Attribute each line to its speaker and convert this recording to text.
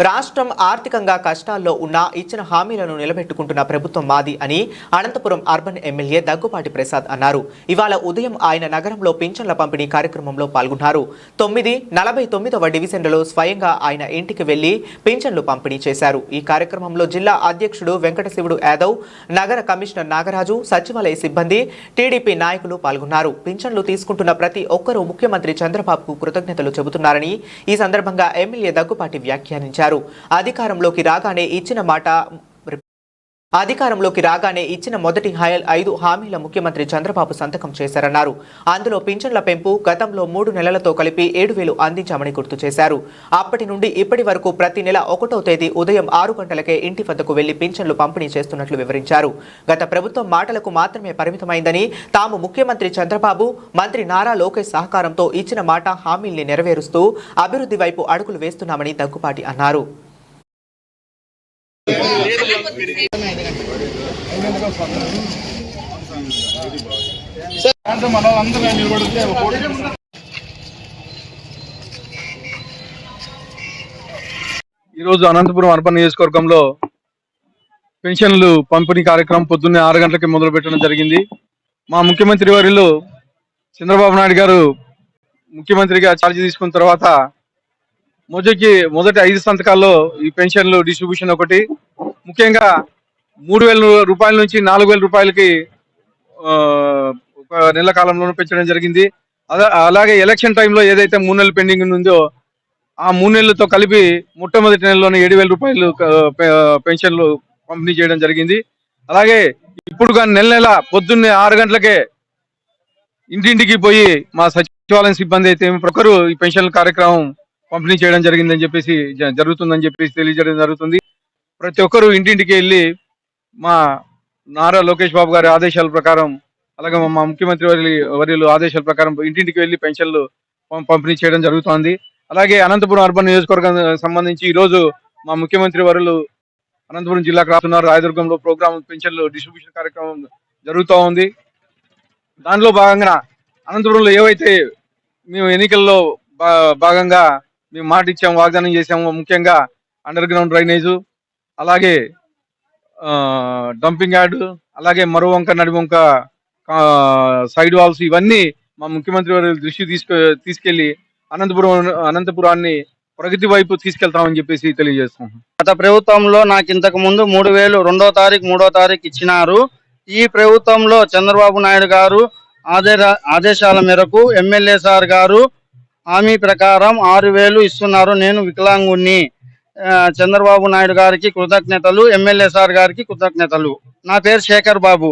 Speaker 1: రాష్ట్రం ఆర్థికంగా కష్టాల్లో ఉన్న ఇచ్చిన హామీలను నిలబెట్టుకుంటున్న ప్రభుత్వం మాది అని అనంతపురం అర్బన్ ఎమ్మెల్యే దగ్గుపాటి ప్రసాద్ అన్నారు. ఇవాళ ఉదయం ఆయన నగరంలో పింఛన్ల పంపిణీ కార్యక్రమంలో పాల్గొన్నారు. తొమ్మిది నలభై తొమ్మిదవ డివిజన్లలో స్వయంగా ఆయన ఇంటికి వెళ్ళి పింఛన్లు పంపిణీ చేశారు. ఈ కార్యక్రమంలో జిల్లా అధ్యక్షుడు వెంకటశివుడు యాదవ్ నగర కమిషనర్ నాగరాజు సచివాలయ సిబ్బంది టీడీపీ నాయకులు పాల్గొన్నారు. పింఛన్లు తీసుకుంటున్న ప్రతి ఒక్కరూ ముఖ్యమంత్రి చంద్రబాబుకు కృతజ్ఞతలు చెబుతున్నారని ఈ సందర్భంగా ఎమ్మెల్యే దగ్గుపాటి వ్యాఖ్యానించారు. అధికారంలోకి రాగానే ఇచ్చిన మాట అధికారంలోకి రాగానే ఇచ్చిన మొదటి హయల్ ఐదు హామీల ముఖ్యమంత్రి చంద్రబాబు సంతకం చేశారన్నారు. అందులో పింఛన్ల పెంపు గతంలో మూడు నెలలతో కలిపి ఏడు వేలు అందించామని గుర్తు చేశారు. అప్పటి నుండి ఇప్పటి వరకు ప్రతి నెల ఒకటో తేదీ ఉదయం ఆరు గంటలకే ఇంటి వద్దకు వెళ్ళి పింఛన్లు పంపిణీ చేస్తున్నట్లు వివరించారు. గత ప్రభుత్వం మాటలకు మాత్రమే పరిమితమైందని తాము ముఖ్యమంత్రి చంద్రబాబు మంత్రి నారా లోకేష్ సహకారంతో ఇచ్చిన మాట హామీల్ని నెరవేరుస్తూ అభివృద్ధి వైపు అడుగులు వేస్తున్నామని దగ్గుపాటి అన్నారు.
Speaker 2: నిలబడితే ఈరోజు అనంతపురం అర్బన్ నియోజకవర్గంలో పెన్షన్లు పంపిణీ కార్యక్రమం పొద్దున్నే ఆరు గంటలకి మొదలు పెట్టడం జరిగింది. మా ముఖ్యమంత్రి వారిలో చంద్రబాబు నాయుడు గారు ముఖ్యమంత్రిగా ఛార్జ్ తీసుకున్న తర్వాత మొదటి మొదటి ఐదు సంతకాల్లో ఈ పెన్షన్లు డిస్ట్రిబ్యూషన్ ఒకటి ముఖ్యంగా మూడు వేల రూపాయల నుంచి నాలుగు వేల రూపాయలకి ఒక నెల కాలంలోనూ పెంచడం జరిగింది. అలా- అలాగే ఎలక్షన్ టైంలో ఏదైతే మూడు నెలలు పెండింగ్ ఉందో ఆ మూడు నెలలతో కలిపి మొట్టమొదటి నెలలోనే ఏడు వేల రూపాయలు పెన్షన్లు పంపిణీ చేయడం జరిగింది. అలాగే ఇప్పుడు కానీ నెల నెల పొద్దున్నే ఆరు గంటలకే ఇంటింటికి పోయి మా సచివాలయం సిబ్బంది అయితే ప్రతి ఈ పెన్షన్ కార్యక్రమం పంపిణీ చేయడం జరిగిందని చెప్పేసి జ- జరుగుతుందని చెప్పేసి తెలియజేయడం జరుగుతుంది. ప్రతి ఒక్కరూ ఇంటింటికి వెళ్ళి మా నారా లోకేష్ బాబు గారి ఆదేశాల ప్రకారం అలాగే మా ముఖ్యమంత్రి వారి వర్యులు ఆదేశాల ప్రకారం ఇంటింటికి వెళ్ళి పెన్షన్లు పంపిణీ చేయడం జరుగుతోంది. అలాగే అనంతపురం అర్బన్ నియోజకవర్గం సంబంధించి ఈరోజు మా ముఖ్యమంత్రి వరులు అనంతపురం జిల్లాకు రాస్తున్నారు. రాయదుర్గంలో ప్రోగ్రామ్ పెన్షన్లు డిస్ట్రిబ్యూషన్ కార్యక్రమం జరుగుతూ ఉంది. దానిలో భాగంగా అనంతపురంలో ఏవైతే మేము ఎన్నికల్లో భా- భాగంగా మేము మాట ఇచ్చాము వాగ్దానం చేసాము ముఖ్యంగా అండర్ గ్రౌండ్ డ్రైనేజు అలాగే డంపింగ్ యార్డ్ అలాగే మరో వంక నడి వంక సైడ్ వాల్స్ ఇవన్నీ మా ముఖ్యమంత్రి వారి దృష్టి తీసుకు తీసుకెళ్ళి అనంతపురం అనంతపురాన్ని ప్రగతి వైపు తీసుకెళ్తామని చెప్పేసి తెలియజేస్తాం
Speaker 3: గత ప్రభుత్వంలో నాకు ఇంతకు ముందు మూడు వేలు రెండో తారీఖు మూడో తారీఖు ఇచ్చినారు. ఈ ప్రభుత్వంలో చంద్రబాబు నాయుడు గారు ఆదేశాల మేరకు ఎమ్మెల్యే సార్ గారు హామీ ప్రకారం ఆరు వేలు ఇస్తున్నారు. నేను వికలాంగుణ్ణి. చంద్రబాబు నాయుడు గారికి కృతజ్ఞతలు ఎమ్మెల్యే సార్ గారికి కృతజ్ఞతలు. నా పేరు శేఖర్ బాబు.